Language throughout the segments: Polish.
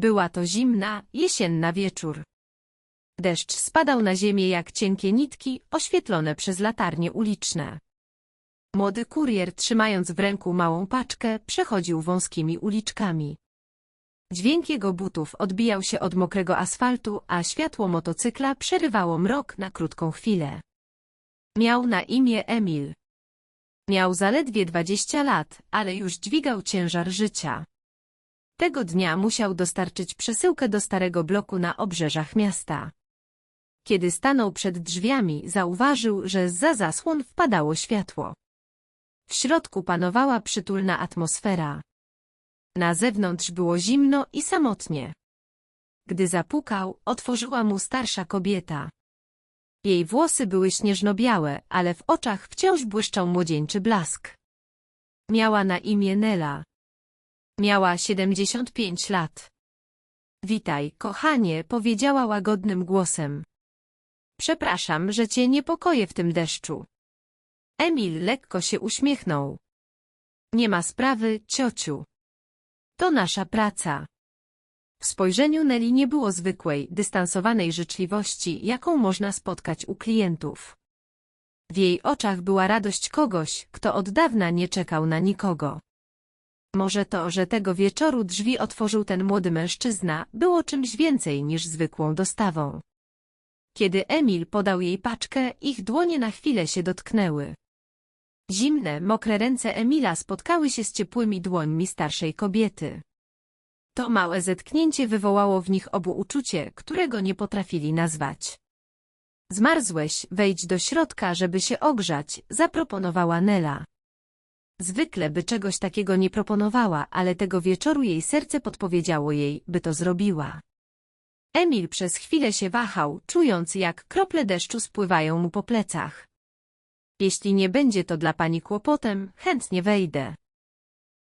Była to zimna, jesienna wieczór. Deszcz spadał na ziemię jak cienkie nitki, oświetlone przez latarnie uliczne. Młody kurier, trzymając w ręku małą paczkę, przechodził wąskimi uliczkami. Dźwięk jego butów odbijał się od mokrego asfaltu, a światło motocykla przerywało mrok na krótką chwilę. Miał na imię Emil. Miał zaledwie dwadzieścia lat, ale już dźwigał ciężar życia. Tego dnia musiał dostarczyć przesyłkę do starego bloku na obrzeżach miasta. Kiedy stanął przed drzwiami, zauważył, że za zasłon wpadało światło. W środku panowała przytulna atmosfera. Na zewnątrz było zimno i samotnie. Gdy zapukał, otworzyła mu starsza kobieta. Jej włosy były śnieżno-białe, ale w oczach wciąż błyszczał młodzieńczy blask. Miała na imię Nela. Miała 75 lat. Witaj, kochanie, powiedziała łagodnym głosem. Przepraszam, że cię niepokoję w tym deszczu. Emil lekko się uśmiechnął. Nie ma sprawy, ciociu. To nasza praca. W spojrzeniu Nelly nie było zwykłej, dystansowanej życzliwości, jaką można spotkać u klientów. W jej oczach była radość kogoś, kto od dawna nie czekał na nikogo. Może to, że tego wieczoru drzwi otworzył ten młody mężczyzna, było czymś więcej niż zwykłą dostawą. Kiedy Emil podał jej paczkę, ich dłonie na chwilę się dotknęły. Zimne, mokre ręce Emila spotkały się z ciepłymi dłońmi starszej kobiety. To małe zetknięcie wywołało w nich obu uczucie, którego nie potrafili nazwać. Zmarzłeś, wejdź do środka, żeby się ogrzać, zaproponowała Nela. Zwykle by czegoś takiego nie proponowała, ale tego wieczoru jej serce podpowiedziało jej, by to zrobiła. Emil przez chwilę się wahał, czując jak krople deszczu spływają mu po plecach. Jeśli nie będzie to dla pani kłopotem, chętnie wejdę.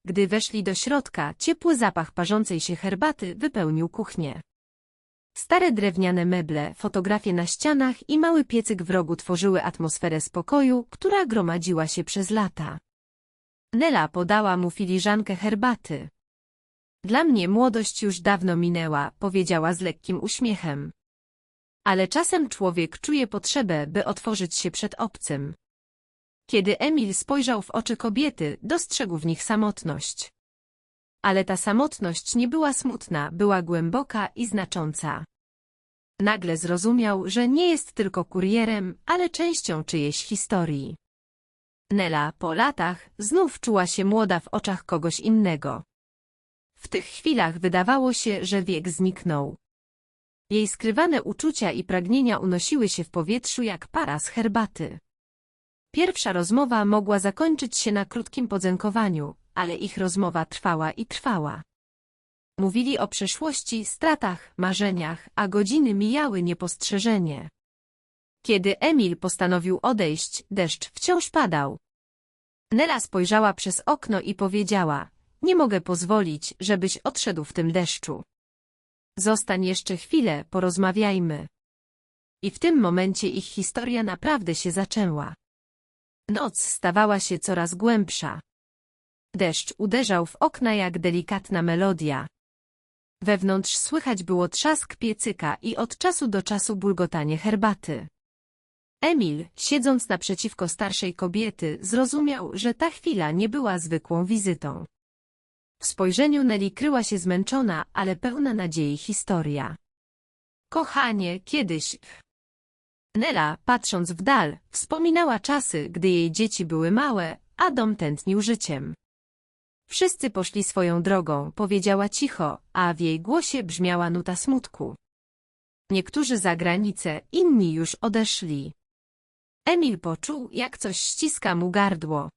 Gdy weszli do środka, ciepły zapach parzącej się herbaty wypełnił kuchnię. Stare drewniane meble, fotografie na ścianach i mały piecyk w rogu tworzyły atmosferę spokoju, która gromadziła się przez lata. Nela podała mu filiżankę herbaty. Dla mnie młodość już dawno minęła, powiedziała z lekkim uśmiechem. Ale czasem człowiek czuje potrzebę, by otworzyć się przed obcym. Kiedy Emil spojrzał w oczy kobiety, dostrzegł w nich samotność. Ale ta samotność nie była smutna, była głęboka i znacząca. Nagle zrozumiał, że nie jest tylko kurierem, ale częścią czyjejś historii. Nela, po latach, znów czuła się młoda w oczach kogoś innego. W tych chwilach wydawało się, że wiek zniknął. Jej skrywane uczucia i pragnienia unosiły się w powietrzu jak para z herbaty. Pierwsza rozmowa mogła zakończyć się na krótkim podzękowaniu, ale ich rozmowa trwała i trwała. Mówili o przeszłości, stratach, marzeniach, a godziny mijały niepostrzeżenie. Kiedy Emil postanowił odejść, deszcz wciąż padał. Nela spojrzała przez okno i powiedziała, nie mogę pozwolić, żebyś odszedł w tym deszczu. Zostań jeszcze chwilę, porozmawiajmy. I w tym momencie ich historia naprawdę się zaczęła. Noc stawała się coraz głębsza. Deszcz uderzał w okna jak delikatna melodia. Wewnątrz słychać było trzask piecyka i od czasu do czasu bulgotanie herbaty. Emil, siedząc naprzeciwko starszej kobiety, zrozumiał, że ta chwila nie była zwykłą wizytą. W spojrzeniu Nelly kryła się zmęczona, ale pełna nadziei historia. Kochanie, kiedyś... Nela, patrząc w dal, wspominała czasy, gdy jej dzieci były małe, a dom tętnił życiem. Wszyscy poszli swoją drogą, powiedziała cicho, a w jej głosie brzmiała nuta smutku. Niektórzy za granicę, inni już odeszli. Emil poczuł, jak coś ściska mu gardło.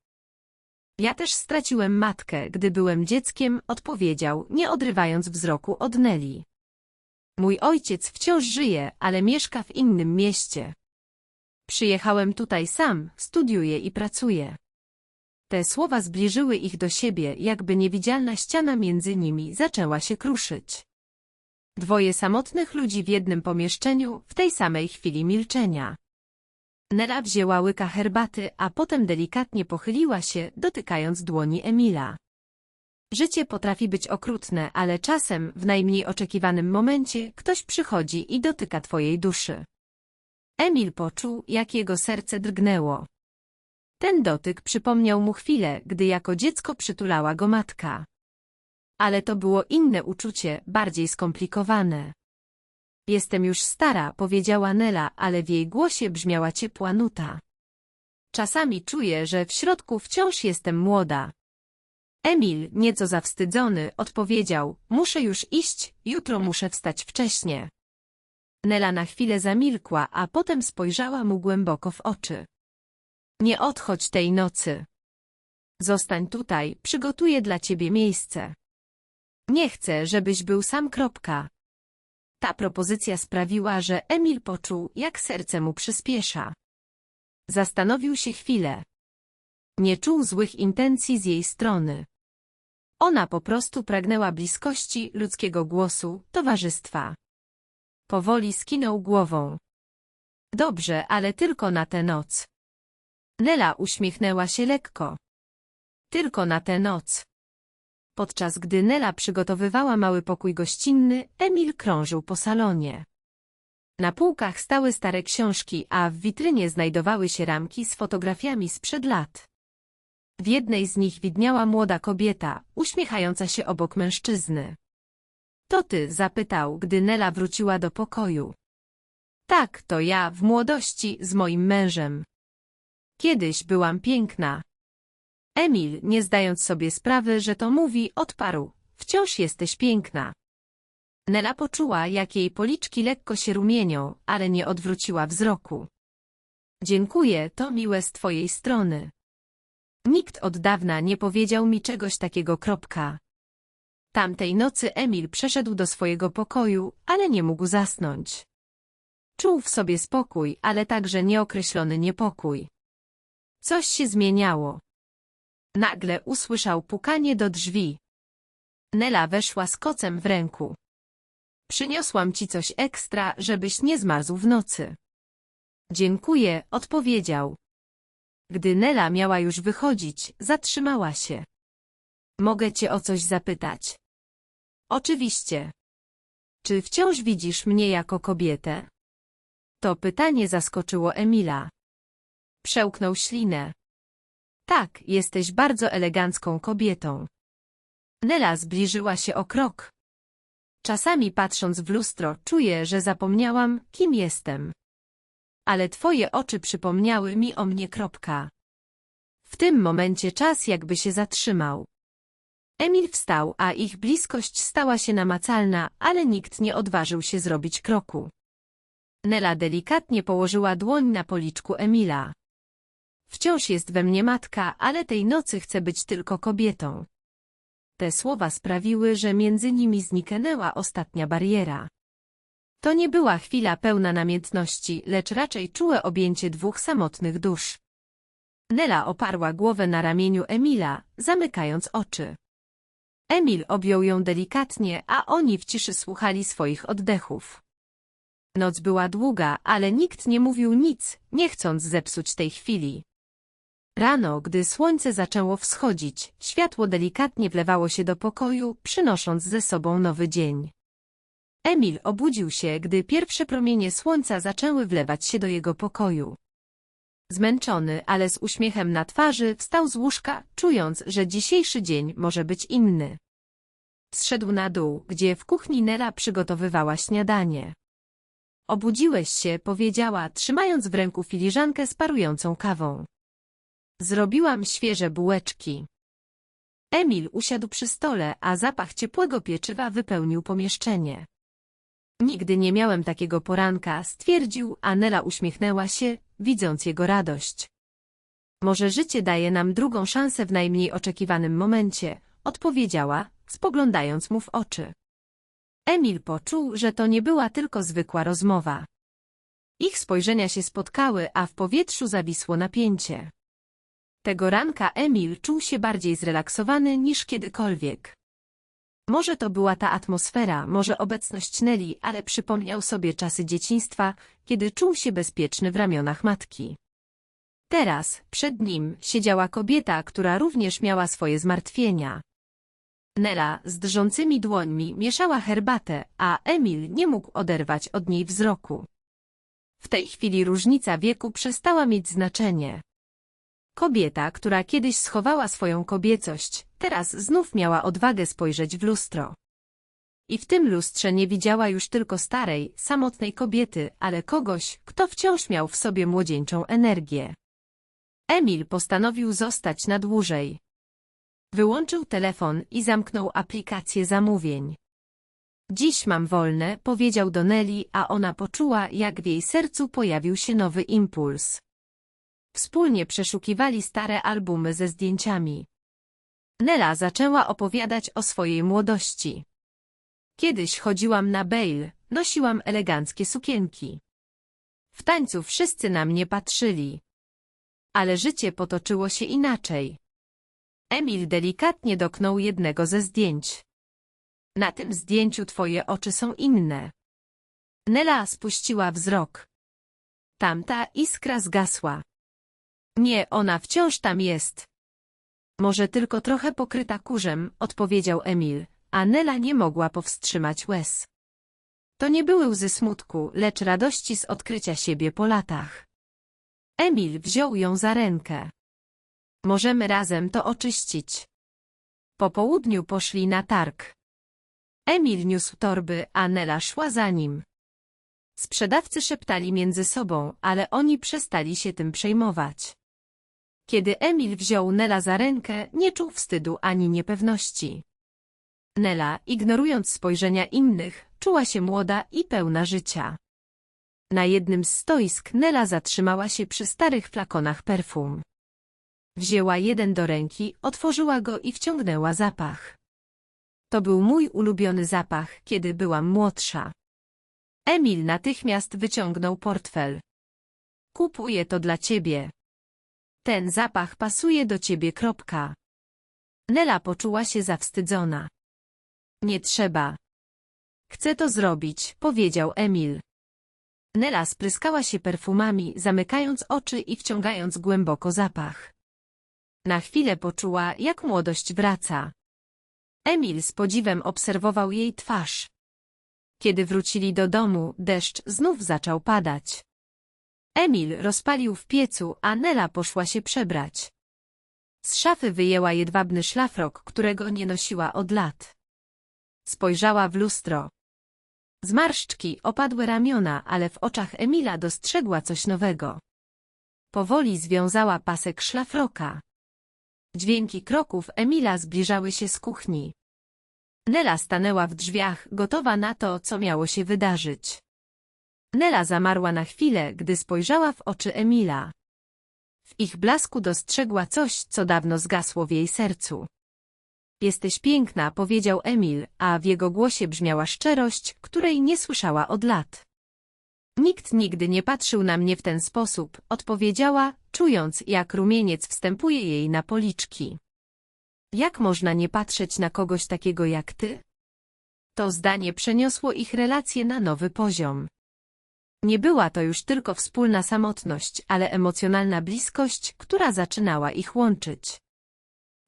Ja też straciłem matkę, gdy byłem dzieckiem, odpowiedział, nie odrywając wzroku od Neli. Mój ojciec wciąż żyje, ale mieszka w innym mieście. Przyjechałem tutaj sam, studiuję i pracuję. Te słowa zbliżyły ich do siebie, jakby niewidzialna ściana między nimi zaczęła się kruszyć. Dwoje samotnych ludzi w jednym pomieszczeniu, w tej samej chwili milczenia. Nela wzięła łyka herbaty, a potem delikatnie pochyliła się, dotykając dłoni Emila. Życie potrafi być okrutne, ale czasem, w najmniej oczekiwanym momencie, ktoś przychodzi i dotyka twojej duszy. Emil poczuł, jak jego serce drgnęło. Ten dotyk przypomniał mu chwilę, gdy jako dziecko przytulała go matka. Ale to było inne uczucie, bardziej skomplikowane. Jestem już stara, powiedziała Nela, ale w jej głosie brzmiała ciepła nuta. Czasami czuję, że w środku wciąż jestem młoda. Emil, nieco zawstydzony, odpowiedział, muszę już iść, jutro muszę wstać wcześnie. Nela na chwilę zamilkła, a potem spojrzała mu głęboko w oczy. Nie odchodź tej nocy. Zostań tutaj, przygotuję dla ciebie miejsce. Nie chcę, żebyś był sam kropka. Ta propozycja sprawiła, że Emil poczuł, jak serce mu przyspiesza. Zastanowił się chwilę. Nie czuł złych intencji z jej strony. Ona po prostu pragnęła bliskości, ludzkiego głosu, towarzystwa. Powoli skinął głową. Dobrze, ale tylko na tę noc. Nela uśmiechnęła się lekko. Tylko na tę noc. Podczas gdy Nela przygotowywała mały pokój gościnny, Emil krążył po salonie. Na półkach stały stare książki, a w witrynie znajdowały się ramki z fotografiami sprzed lat. W jednej z nich widniała młoda kobieta, uśmiechająca się obok mężczyzny. To ty, zapytał, gdy Nela wróciła do pokoju. Tak, to ja, w młodości, z moim mężem. Kiedyś byłam piękna. Emil, nie zdając sobie sprawy, że to mówi, odparł. Wciąż jesteś piękna. Nela poczuła, jak jej policzki lekko się rumienią, ale nie odwróciła wzroku. Dziękuję, to miłe z twojej strony. Nikt od dawna nie powiedział mi czegoś takiego kropka. Tamtej nocy Emil przeszedł do swojego pokoju, ale nie mógł zasnąć. Czuł w sobie spokój, ale także nieokreślony niepokój. Coś się zmieniało. Nagle usłyszał pukanie do drzwi. Nela weszła z kocem w ręku. Przyniosłam ci coś ekstra, żebyś nie zmarzł w nocy. Dziękuję, odpowiedział. Gdy Nela miała już wychodzić, zatrzymała się. Mogę cię o coś zapytać? Oczywiście. Czy wciąż widzisz mnie jako kobietę? To pytanie zaskoczyło Emila. Przełknął ślinę. Tak, jesteś bardzo elegancką kobietą. Nela zbliżyła się o krok. Czasami patrząc w lustro, czuję, że zapomniałam, kim jestem. Ale twoje oczy przypomniały mi o mnie kropka. W tym momencie czas jakby się zatrzymał. Emil wstał, a ich bliskość stała się namacalna, ale nikt nie odważył się zrobić kroku. Nela delikatnie położyła dłoń na policzku Emila. Wciąż jest we mnie matka, ale tej nocy chcę być tylko kobietą. Te słowa sprawiły, że między nimi zniknęła ostatnia bariera. To nie była chwila pełna namiętności, lecz raczej czułe objęcie dwóch samotnych dusz. Nela oparła głowę na ramieniu Emila, zamykając oczy. Emil objął ją delikatnie, a oni w ciszy słuchali swoich oddechów. Noc była długa, ale nikt nie mówił nic, nie chcąc zepsuć tej chwili. Rano, gdy słońce zaczęło wschodzić, światło delikatnie wlewało się do pokoju, przynosząc ze sobą nowy dzień. Emil obudził się, gdy pierwsze promienie słońca zaczęły wlewać się do jego pokoju. Zmęczony, ale z uśmiechem na twarzy, wstał z łóżka, czując, że dzisiejszy dzień może być inny. Zszedł na dół, gdzie w kuchni Nela przygotowywała śniadanie. Obudziłeś się, powiedziała, trzymając w ręku filiżankę z parującą kawą. Zrobiłam świeże bułeczki. Emil usiadł przy stole, a zapach ciepłego pieczywa wypełnił pomieszczenie. Nigdy nie miałem takiego poranka, stwierdził, a Nela uśmiechnęła się, widząc jego radość. Może życie daje nam drugą szansę w najmniej oczekiwanym momencie, odpowiedziała, spoglądając mu w oczy. Emil poczuł, że to nie była tylko zwykła rozmowa. Ich spojrzenia się spotkały, a w powietrzu zawisło napięcie. Tego ranka Emil czuł się bardziej zrelaksowany niż kiedykolwiek. Może to była ta atmosfera, może obecność Nelly, ale przypomniał sobie czasy dzieciństwa, kiedy czuł się bezpieczny w ramionach matki. Teraz, przed nim, siedziała kobieta, która również miała swoje zmartwienia. Nela z drżącymi dłońmi mieszała herbatę, a Emil nie mógł oderwać od niej wzroku. W tej chwili różnica wieku przestała mieć znaczenie. Kobieta, która kiedyś schowała swoją kobiecość, teraz znów miała odwagę spojrzeć w lustro. I w tym lustrze nie widziała już tylko starej, samotnej kobiety, ale kogoś, kto wciąż miał w sobie młodzieńczą energię. Emil postanowił zostać na dłużej. Wyłączył telefon i zamknął aplikację zamówień. Dziś mam wolne, powiedział do Nelly, a ona poczuła, jak w jej sercu pojawił się nowy impuls. Wspólnie przeszukiwali stare albumy ze zdjęciami. Nela zaczęła opowiadać o swojej młodości. Kiedyś chodziłam na Bale, nosiłam eleganckie sukienki. W tańcu wszyscy na mnie patrzyli. Ale życie potoczyło się inaczej. Emil delikatnie doknął jednego ze zdjęć. Na tym zdjęciu twoje oczy są inne. Nela spuściła wzrok. Tamta iskra zgasła. Nie, ona wciąż tam jest. Może tylko trochę pokryta kurzem, odpowiedział Emil, a Nela nie mogła powstrzymać łez. To nie były łzy smutku, lecz radości z odkrycia siebie po latach. Emil wziął ją za rękę. Możemy razem to oczyścić. Po południu poszli na targ. Emil niósł torby, a Nela szła za nim. Sprzedawcy szeptali między sobą, ale oni przestali się tym przejmować. Kiedy Emil wziął Nela za rękę, nie czuł wstydu ani niepewności. Nela, ignorując spojrzenia innych, czuła się młoda i pełna życia. Na jednym z stoisk Nela zatrzymała się przy starych flakonach perfum. Wzięła jeden do ręki, otworzyła go i wciągnęła zapach. To był mój ulubiony zapach, kiedy byłam młodsza. Emil natychmiast wyciągnął portfel. Kupuję to dla ciebie. Ten zapach pasuje do ciebie. Kropka. Nela poczuła się zawstydzona. Nie trzeba. Chcę to zrobić, powiedział Emil. Nela spryskała się perfumami, zamykając oczy i wciągając głęboko zapach. Na chwilę poczuła, jak młodość wraca. Emil z podziwem obserwował jej twarz. Kiedy wrócili do domu, deszcz znów zaczął padać. Emil rozpalił w piecu, a Nela poszła się przebrać. Z szafy wyjęła jedwabny szlafrok, którego nie nosiła od lat. Spojrzała w lustro. Zmarszczki opadły ramiona, ale w oczach Emila dostrzegła coś nowego. Powoli związała pasek szlafroka. Dźwięki kroków Emila zbliżały się z kuchni. Nela stanęła w drzwiach, gotowa na to, co miało się wydarzyć. Nela zamarła na chwilę, gdy spojrzała w oczy Emila. W ich blasku dostrzegła coś, co dawno zgasło w jej sercu. Jesteś piękna, powiedział Emil, a w jego głosie brzmiała szczerość, której nie słyszała od lat. Nikt nigdy nie patrzył na mnie w ten sposób, odpowiedziała, czując, jak rumieniec wstępuje jej na policzki. Jak można nie patrzeć na kogoś takiego jak ty? To zdanie przeniosło ich relacje na nowy poziom. Nie była to już tylko wspólna samotność, ale emocjonalna bliskość, która zaczynała ich łączyć.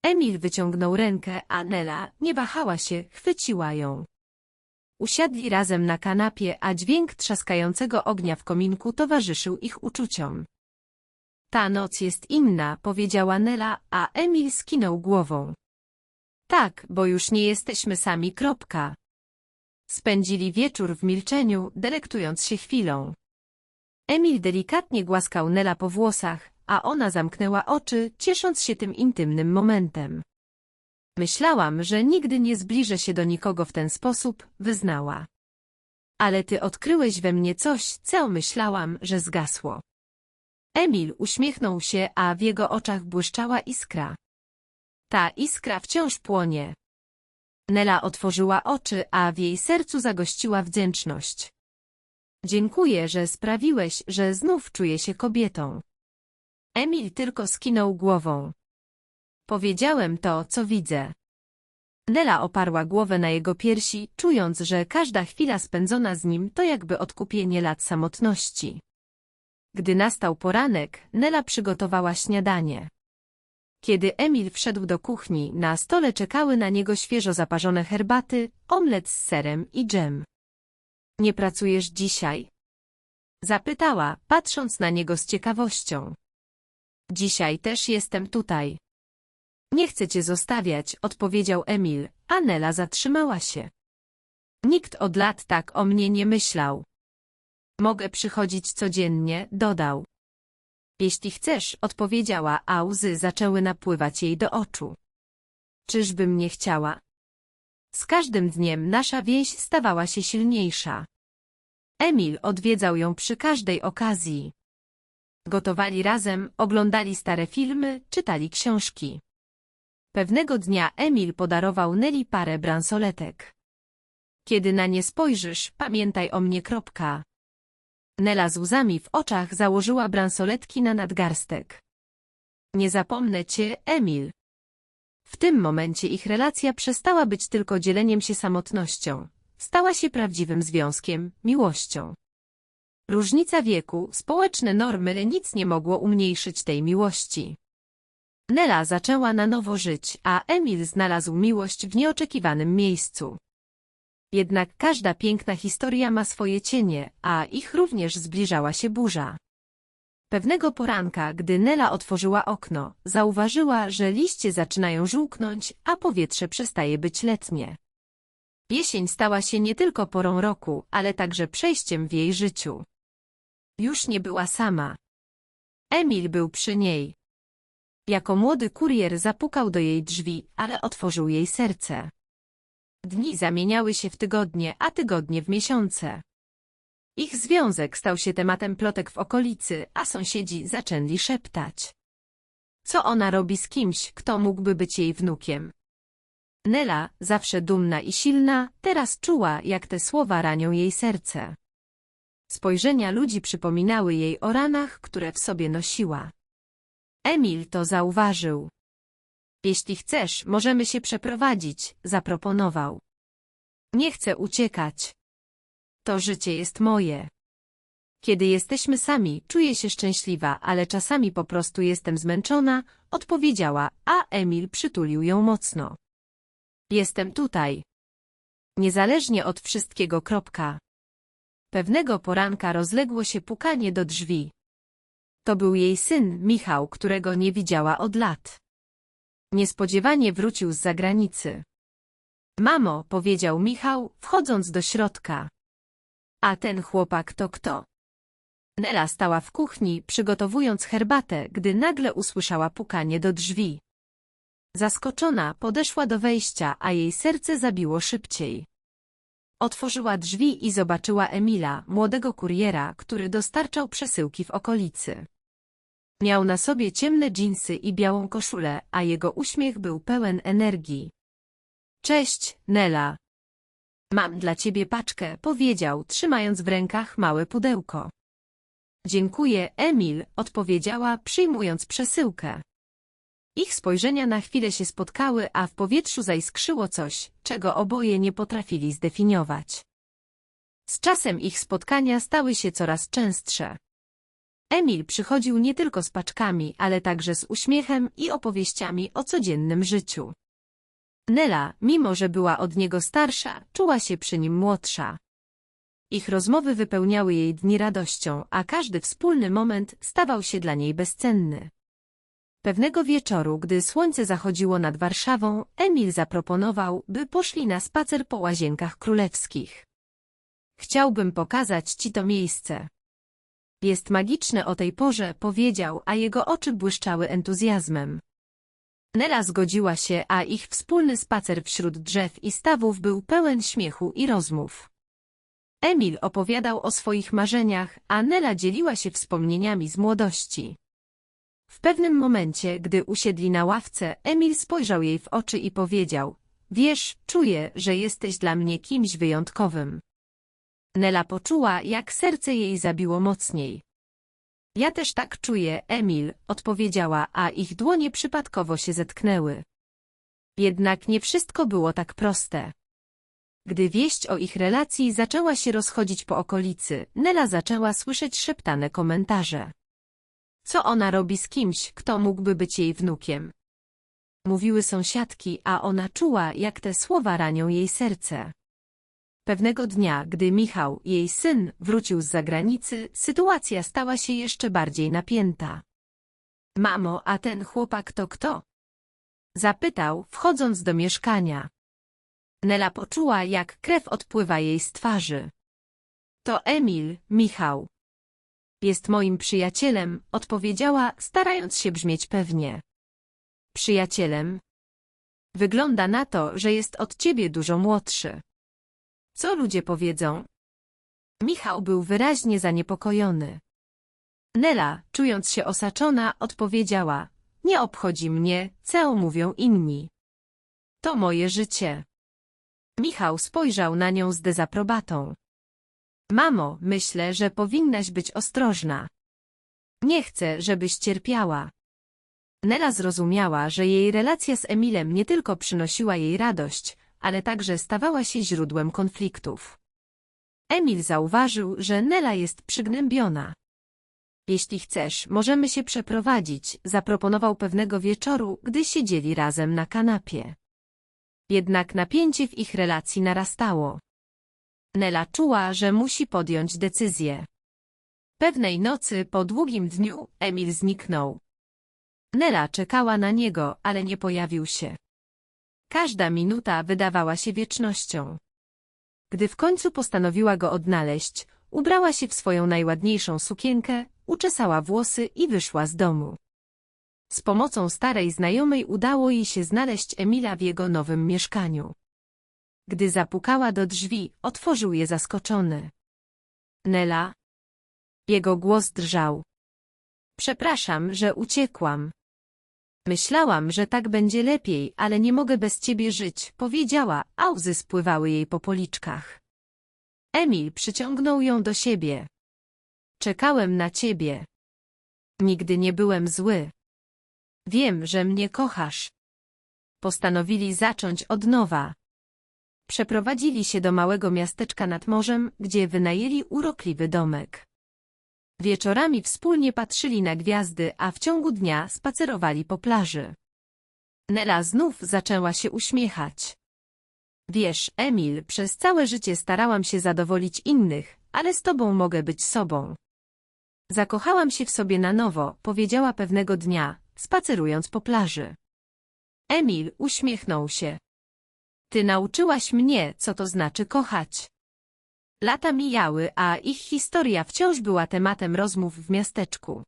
Emil wyciągnął rękę, a Nela nie wahała się, chwyciła ją. Usiadli razem na kanapie, a dźwięk trzaskającego ognia w kominku towarzyszył ich uczuciom. Ta noc jest inna, powiedziała Nela, a Emil skinął głową. Tak, bo już nie jesteśmy sami. Kropka. Spędzili wieczór w milczeniu, delektując się chwilą. Emil delikatnie głaskał Nela po włosach, a ona zamknęła oczy, ciesząc się tym intymnym momentem. Myślałam, że nigdy nie zbliżę się do nikogo w ten sposób, wyznała. Ale ty odkryłeś we mnie coś, co myślałam, że zgasło. Emil uśmiechnął się, a w jego oczach błyszczała iskra. Ta iskra wciąż płonie. Nela otworzyła oczy, a w jej sercu zagościła wdzięczność. Dziękuję, że sprawiłeś, że znów czuję się kobietą. Emil tylko skinął głową. Powiedziałem to, co widzę. Nela oparła głowę na jego piersi, czując, że każda chwila spędzona z nim to jakby odkupienie lat samotności. Gdy nastał poranek, Nela przygotowała śniadanie. Kiedy Emil wszedł do kuchni, na stole czekały na niego świeżo zaparzone herbaty, omlet z serem i dżem. Nie pracujesz dzisiaj? Zapytała, patrząc na niego z ciekawością. Dzisiaj też jestem tutaj. Nie chcę cię zostawiać, odpowiedział Emil, a Nela zatrzymała się. Nikt od lat tak o mnie nie myślał. Mogę przychodzić codziennie, dodał. Jeśli chcesz, odpowiedziała, a łzy zaczęły napływać jej do oczu. Czyżbym nie chciała? Z każdym dniem nasza więź stawała się silniejsza. Emil odwiedzał ją przy każdej okazji. Gotowali razem, oglądali stare filmy, czytali książki. Pewnego dnia Emil podarował Nelly parę bransoletek. Kiedy na nie spojrzysz, pamiętaj o mnie. Kropka. Nela z łzami w oczach założyła bransoletki na nadgarstek. Nie zapomnę cię, Emil. W tym momencie ich relacja przestała być tylko dzieleniem się samotnością. Stała się prawdziwym związkiem, miłością. Różnica wieku, społeczne normy nic nie mogło umniejszyć tej miłości. Nela zaczęła na nowo żyć, a Emil znalazł miłość w nieoczekiwanym miejscu. Jednak każda piękna historia ma swoje cienie, a ich również zbliżała się burza. Pewnego poranka, gdy Nela otworzyła okno, zauważyła, że liście zaczynają żółknąć, a powietrze przestaje być letnie. Jesień stała się nie tylko porą roku, ale także przejściem w jej życiu. Już nie była sama. Emil był przy niej. Jako młody kurier zapukał do jej drzwi, ale otworzył jej serce. Dni zamieniały się w tygodnie, a tygodnie w miesiące. Ich związek stał się tematem plotek w okolicy, a sąsiedzi zaczęli szeptać. Co ona robi z kimś, kto mógłby być jej wnukiem? Nela, zawsze dumna i silna, teraz czuła, jak te słowa ranią jej serce. Spojrzenia ludzi przypominały jej o ranach, które w sobie nosiła. Emil to zauważył. Jeśli chcesz, możemy się przeprowadzić, zaproponował. Nie chcę uciekać. To życie jest moje. Kiedy jesteśmy sami, czuję się szczęśliwa, ale czasami po prostu jestem zmęczona, odpowiedziała, a Emil przytulił ją mocno. Jestem tutaj. Niezależnie od wszystkiego. Kropka. Pewnego poranka rozległo się pukanie do drzwi. To był jej syn, Michał, którego nie widziała od lat. Niespodziewanie wrócił z zagranicy. Mamo, powiedział Michał, wchodząc do środka. A ten chłopak to kto? Nela stała w kuchni, przygotowując herbatę, gdy nagle usłyszała pukanie do drzwi. Zaskoczona, podeszła do wejścia, a jej serce zabiło szybciej. Otworzyła drzwi i zobaczyła Emila, młodego kuriera, który dostarczał przesyłki w okolicy. Miał na sobie ciemne dżinsy i białą koszulę, a jego uśmiech był pełen energii. Cześć, Nela. Mam dla ciebie paczkę, powiedział, trzymając w rękach małe pudełko. Dziękuję, Emil, odpowiedziała, przyjmując przesyłkę. Ich spojrzenia na chwilę się spotkały, a w powietrzu zaiskrzyło coś, czego oboje nie potrafili zdefiniować. Z czasem ich spotkania stały się coraz częstsze. Emil przychodził nie tylko z paczkami, ale także z uśmiechem i opowieściami o codziennym życiu. Nela, mimo że była od niego starsza, czuła się przy nim młodsza. Ich rozmowy wypełniały jej dni radością, a każdy wspólny moment stawał się dla niej bezcenny. Pewnego wieczoru, gdy słońce zachodziło nad Warszawą, Emil zaproponował, by poszli na spacer po łazienkach królewskich. Chciałbym pokazać ci to miejsce. Jest magiczne o tej porze, powiedział, a jego oczy błyszczały entuzjazmem. Nela zgodziła się, a ich wspólny spacer wśród drzew i stawów był pełen śmiechu i rozmów. Emil opowiadał o swoich marzeniach, a Nela dzieliła się wspomnieniami z młodości. W pewnym momencie, gdy usiedli na ławce, Emil spojrzał jej w oczy i powiedział, wiesz, czuję, że jesteś dla mnie kimś wyjątkowym. Nela poczuła, jak serce jej zabiło mocniej. Ja też tak czuję, Emil, odpowiedziała, a ich dłonie przypadkowo się zetknęły. Jednak nie wszystko było tak proste. Gdy wieść o ich relacji zaczęła się rozchodzić po okolicy, Nela zaczęła słyszeć szeptane komentarze. Co ona robi z kimś, kto mógłby być jej wnukiem? Mówiły sąsiadki, a ona czuła, jak te słowa ranią jej serce. Pewnego dnia, gdy Michał, jej syn, wrócił z zagranicy, sytuacja stała się jeszcze bardziej napięta. Mamo, a ten chłopak to kto? Zapytał, wchodząc do mieszkania. Nela poczuła, jak krew odpływa jej z twarzy. To Emil, Michał. Jest moim przyjacielem, odpowiedziała, starając się brzmieć pewnie. Przyjacielem? Wygląda na to, że jest od ciebie dużo młodszy. Co ludzie powiedzą? Michał był wyraźnie zaniepokojony. Nela, czując się osaczona, odpowiedziała, nie obchodzi mnie, co mówią inni. To moje życie. Michał spojrzał na nią z dezaprobatą. Mamo, myślę, że powinnaś być ostrożna. Nie chcę, żebyś cierpiała. Nela zrozumiała, że jej relacja z Emilem nie tylko przynosiła jej radość, ale także stawała się źródłem konfliktów. Emil zauważył, że Nela jest przygnębiona. Jeśli chcesz, możemy się przeprowadzić, zaproponował pewnego wieczoru, gdy siedzieli razem na kanapie. Jednak napięcie w ich relacji narastało. Nela czuła, że musi podjąć decyzję. Pewnej nocy po długim dniu Emil zniknął. Nela czekała na niego, ale nie pojawił się. Każda minuta wydawała się wiecznością. Gdy w końcu postanowiła go odnaleźć, ubrała się w swoją najładniejszą sukienkę, uczesała włosy i wyszła z domu. Z pomocą starej znajomej udało jej się znaleźć Emila w jego nowym mieszkaniu. Gdy zapukała do drzwi, otworzył je zaskoczony. Nela? Jego głos drżał. Przepraszam, że uciekłam. Myślałam, że tak będzie lepiej, ale nie mogę bez ciebie żyć, powiedziała, a łzy spływały jej po policzkach. Emil przyciągnął ją do siebie. Czekałem na ciebie. Nigdy nie byłem zły. Wiem, że mnie kochasz. Postanowili zacząć od nowa. Przeprowadzili się do małego miasteczka nad morzem, gdzie wynajęli urokliwy domek. Wieczorami wspólnie patrzyli na gwiazdy, a w ciągu dnia spacerowali po plaży. Nela znów zaczęła się uśmiechać. Wiesz, Emil, przez całe życie starałam się zadowolić innych, ale z tobą mogę być sobą. Zakochałam się w sobie na nowo, powiedziała pewnego dnia, spacerując po plaży. Emil uśmiechnął się. Ty nauczyłaś mnie, co to znaczy kochać. Lata mijały, a ich historia wciąż była tematem rozmów w miasteczku.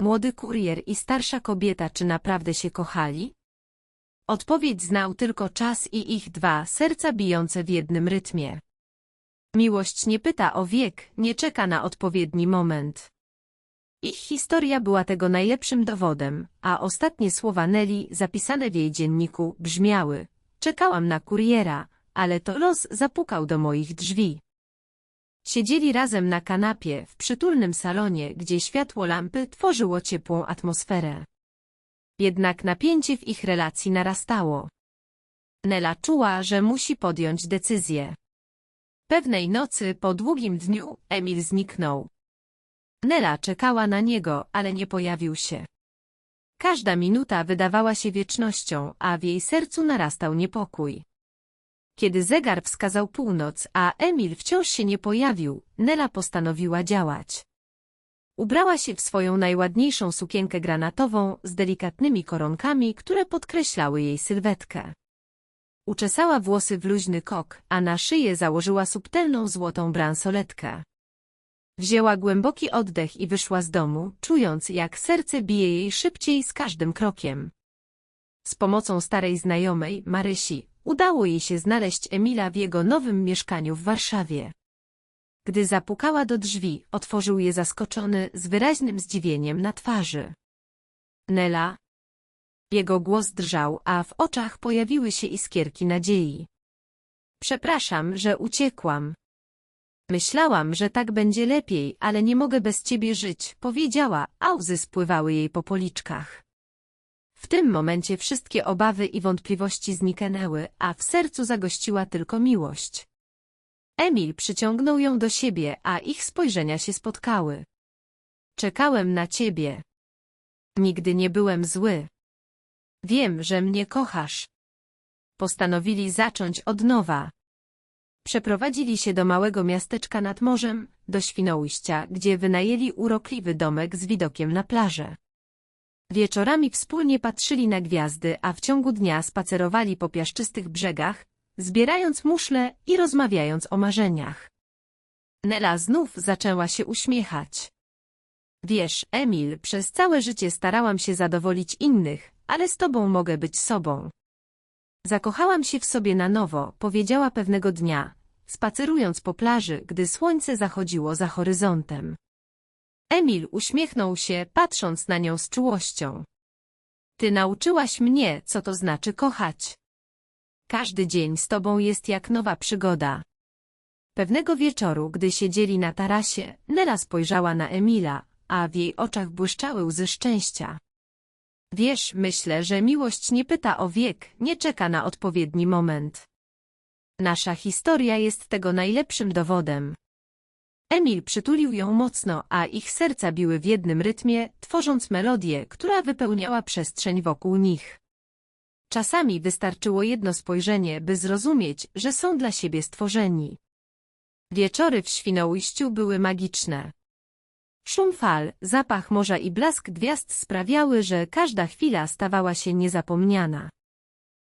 Młody kurier i starsza kobieta czy naprawdę się kochali? Odpowiedź znał tylko czas i ich dwa serca bijące w jednym rytmie. Miłość nie pyta o wiek, nie czeka na odpowiedni moment. Ich historia była tego najlepszym dowodem, a ostatnie słowa Nelly, zapisane w jej dzienniku, brzmiały Czekałam na kuriera, ale to los zapukał do moich drzwi. Siedzieli razem na kanapie w przytulnym salonie, gdzie światło lampy tworzyło ciepłą atmosferę. Jednak napięcie w ich relacji narastało. Nela czuła, że musi podjąć decyzję. Pewnej nocy po długim dniu Emil zniknął. Nela czekała na niego, ale nie pojawił się. Każda minuta wydawała się wiecznością, a w jej sercu narastał niepokój. Kiedy zegar wskazał północ, a Emil wciąż się nie pojawił, Nela postanowiła działać. Ubrała się w swoją najładniejszą sukienkę granatową z delikatnymi koronkami, które podkreślały jej sylwetkę. Uczesała włosy w luźny kok, a na szyję założyła subtelną złotą bransoletkę. Wzięła głęboki oddech i wyszła z domu, czując jak serce bije jej szybciej z każdym krokiem. Z pomocą starej znajomej, Marysi, udało jej się znaleźć Emila w jego nowym mieszkaniu w Warszawie. Gdy zapukała do drzwi, otworzył je zaskoczony, z wyraźnym zdziwieniem na twarzy. Nela? Jego głos drżał, a w oczach pojawiły się iskierki nadziei. Przepraszam, że uciekłam. Myślałam, że tak będzie lepiej, ale nie mogę bez ciebie żyć, powiedziała, a łzy spływały jej po policzkach. W tym momencie wszystkie obawy i wątpliwości zniknęły, a w sercu zagościła tylko miłość. Emil przyciągnął ją do siebie, a ich spojrzenia się spotkały. Czekałem na ciebie. Nigdy nie byłem zły. Wiem, że mnie kochasz. Postanowili zacząć od nowa. Przeprowadzili się do małego miasteczka nad morzem, do Świnoujścia, gdzie wynajęli urokliwy domek z widokiem na plażę. Wieczorami wspólnie patrzyli na gwiazdy, a w ciągu dnia spacerowali po piaszczystych brzegach, zbierając muszle i rozmawiając o marzeniach. Nela znów zaczęła się uśmiechać. Wiesz, Emil, przez całe życie starałam się zadowolić innych, ale z tobą mogę być sobą. Zakochałam się w sobie na nowo, powiedziała pewnego dnia, spacerując po plaży, gdy słońce zachodziło za horyzontem. Emil uśmiechnął się, patrząc na nią z czułością. Ty nauczyłaś mnie, co to znaczy kochać. Każdy dzień z tobą jest jak nowa przygoda. Pewnego wieczoru, gdy siedzieli na tarasie, Nela spojrzała na Emila, a w jej oczach błyszczały łzy szczęścia. Wiesz, myślę, że miłość nie pyta o wiek, nie czeka na odpowiedni moment. Nasza historia jest tego najlepszym dowodem. Emil przytulił ją mocno, a ich serca biły w jednym rytmie, tworząc melodię, która wypełniała przestrzeń wokół nich. Czasami wystarczyło jedno spojrzenie, by zrozumieć, że są dla siebie stworzeni. Wieczory w Świnoujściu były magiczne. Szum fal, zapach morza i blask gwiazd sprawiały, że każda chwila stawała się niezapomniana.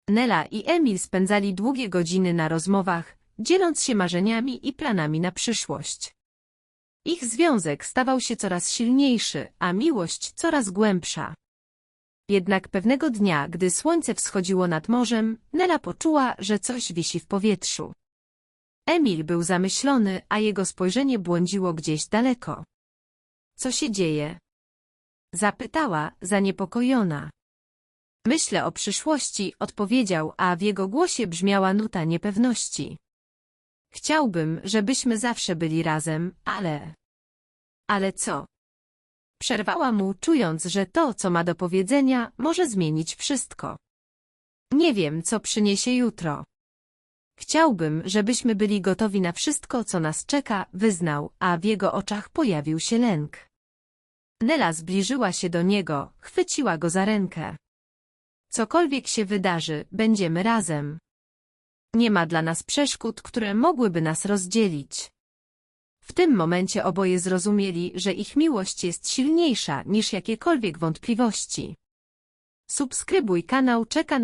Nela i Emil spędzali długie godziny na rozmowach, dzieląc się marzeniami i planami na przyszłość. Ich związek stawał się coraz silniejszy, a miłość coraz głębsza. Jednak pewnego dnia, gdy słońce wschodziło nad morzem, Nela poczuła, że coś wisi w powietrzu. Emil był zamyślony, a jego spojrzenie błądziło gdzieś daleko. Co się dzieje? Zapytała, zaniepokojona. Myślę o przyszłości, odpowiedział, a w jego głosie brzmiała nuta niepewności. Chciałbym, żebyśmy zawsze byli razem, ale... Ale co? Przerwała mu, czując, że to, co ma do powiedzenia, może zmienić wszystko. Nie wiem, co przyniesie jutro. Chciałbym, żebyśmy byli gotowi na wszystko, co nas czeka, wyznał, a w jego oczach pojawił się lęk. Nela zbliżyła się do niego, chwyciła go za rękę. Cokolwiek się wydarzy, będziemy razem. Nie ma dla nas przeszkód, które mogłyby nas rozdzielić. W tym momencie oboje zrozumieli, że ich miłość jest silniejsza niż jakiekolwiek wątpliwości. Subskrybuj kanał Czeka